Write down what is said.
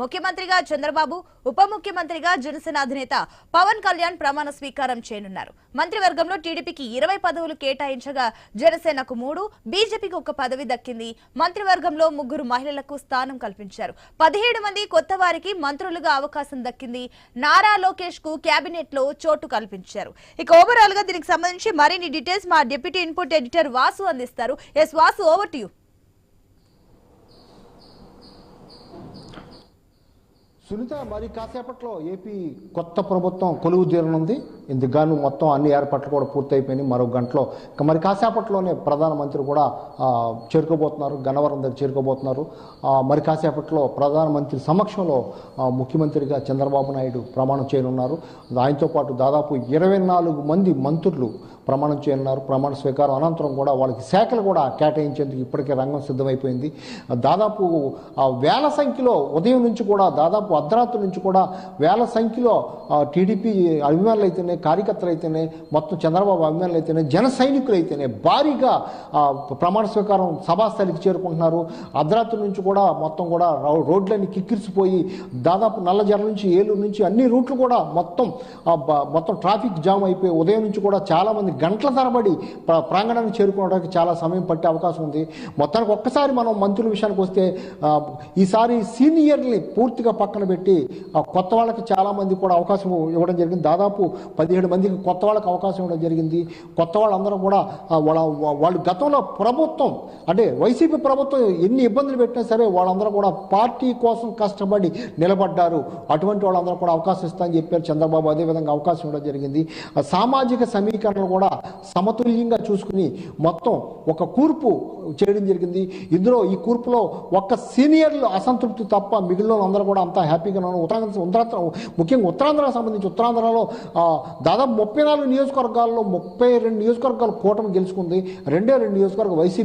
ముఖ్యమంత్రిగా చంద్రబాబు ఉప ముఖ్యమంత్రిగా జనసేన అధినేత పవన్ కళ్యాణ్ ప్రమాణ స్వీకారం చేయనున్నారు. మంత్రివర్గంలో టీడీపీకి ఇరవై పదవులు కేటాయించగా జనసేనకు మూడు బీజేపీకి ఒక పదవి దక్కింది. మంత్రివర్గంలో ముగ్గురు మహిళలకు స్థానం కల్పించారు. పదిహేడు మంది కొత్త వారికి మంత్రులుగా అవకాశం దక్కింది. నారా లోకేష్కు కేబినెట్లో చోటు కల్పించారు. ఇక ఓవరాల్గా దీనికి సంబంధించి మరిన్ని డీటెయిల్స్ మా డిప్యూటీ ఇన్పుట్ ఎడిటర్ వాసు అందిస్తారు. S Vasu over to you Sunitha మరి కాసేపట్లో ఏపీ కొత్త ప్రభుత్వం కొలువు తీరనుంది. ఇందుకు గాను మొత్తం అన్ని ఏర్పాట్లు కూడా పూర్తయిపోయినాయి. మరో గంటలో మరి కాసేపట్లోనే ప్రధానమంత్రి కూడా చేరుకోబోతున్నారు. గన్నవరం దగ్గర చేరుకోబోతున్నారు. మరి కాసేపట్లో ప్రధానమంత్రి సమక్షంలో ముఖ్యమంత్రిగా చంద్రబాబు నాయుడు ప్రమాణం చేయనున్నారు. ఆయనతో పాటు దాదాపు ఇరవై నాలుగు మంది మంత్రులు ప్రమాణం చేయనున్నారు ప్రమాణ స్వీకారం అనంతరం కూడా వాళ్ళకి శాఖలు కూడా కేటాయించేందుకు ఇప్పటికే రంగం సిద్ధమైపోయింది. దాదాపు వేల సంఖ్యలో ఉదయం నుంచి కూడా దాదాపు అర్ధరాత్రి నుంచి కూడా వేల సంఖ్యలో టీడీపీ అభిమానులు అయితేనే కార్యకర్తలు అయితేనే మొత్తం చంద్రబాబు అభిమానులు అయితేనే జన సైనికులు అయితేనే భారీగా ప్రమాణ స్వీకారం సభాస్థలికి చేరుకుంటున్నారు. అర్ధరాత్రి నుంచి కూడా మొత్తం కూడా రోడ్లన్నీ కిక్కిరిసిపోయి దాదాపు నల్లజర్ల నుంచి ఏలూరు నుంచి అన్ని రూట్లు కూడా మొత్తం మొత్తం ట్రాఫిక్ జామ్ అయిపోయి ఉదయం నుంచి కూడా చాలామంది గంటల తరబడి ప్రాంగణాన్ని చేరుకోవడానికి చాలా సమయం పట్టే అవకాశం ఉంది. మొత్తానికి ఒక్కసారి మనం మంత్రుల విషయానికి వస్తే ఈసారి సీనియర్ని పూర్తిగా పక్కన పెట్టి కొత్త వాళ్ళకి చాలామంది కూడా అవకాశం ఇవ్వడం జరిగింది. దాదాపు పదిహేడు మందికి కొత్త వాళ్ళకి అవకాశం ఇవ్వడం జరిగింది. కొత్త వాళ్ళందరూ కూడా వాళ్ళ వాళ్ళు గతంలో ప్రభుత్వం అంటే వైసీపీ ప్రభుత్వం ఎన్ని ఇబ్బందులు పెట్టినా సరే వాళ్ళందరూ కూడా పార్టీ కోసం కష్టపడి నిలబడ్డారు. అటువంటి వాళ్ళందరూ కూడా అవకాశం ఇస్తామని చెప్పారు చంద్రబాబు. అదేవిధంగా అవకాశం ఇవ్వడం జరిగింది. సామాజిక సమీకరణలు కూడా సమతుల్యంగా చూసుకుని మొత్తం ఒక కూర్పు చేయడం జరిగింది. ఇందులో ఈ కూర్పులో ఒక్క సీనియర్లు అసంతృప్తి తప్ప మిగిలిన అందరూ కూడా అంతా హ్యాపీగా ఉన్నారు. ఉత్తరాంధ్ర ఉత్తరాంధ్ర ముఖ్యంగా ఉత్తరాంధ్రకు సంబంధించి ఉత్తరాంధ్రలో దాదాపు ముప్పై నాలుగు నియోజకవర్గాల్లో ముప్పై రెండు నియోజకవర్గాలు కూటమి గెలుచుకుంది. రెండే రెండు నియోజకవర్గం వైసీపీ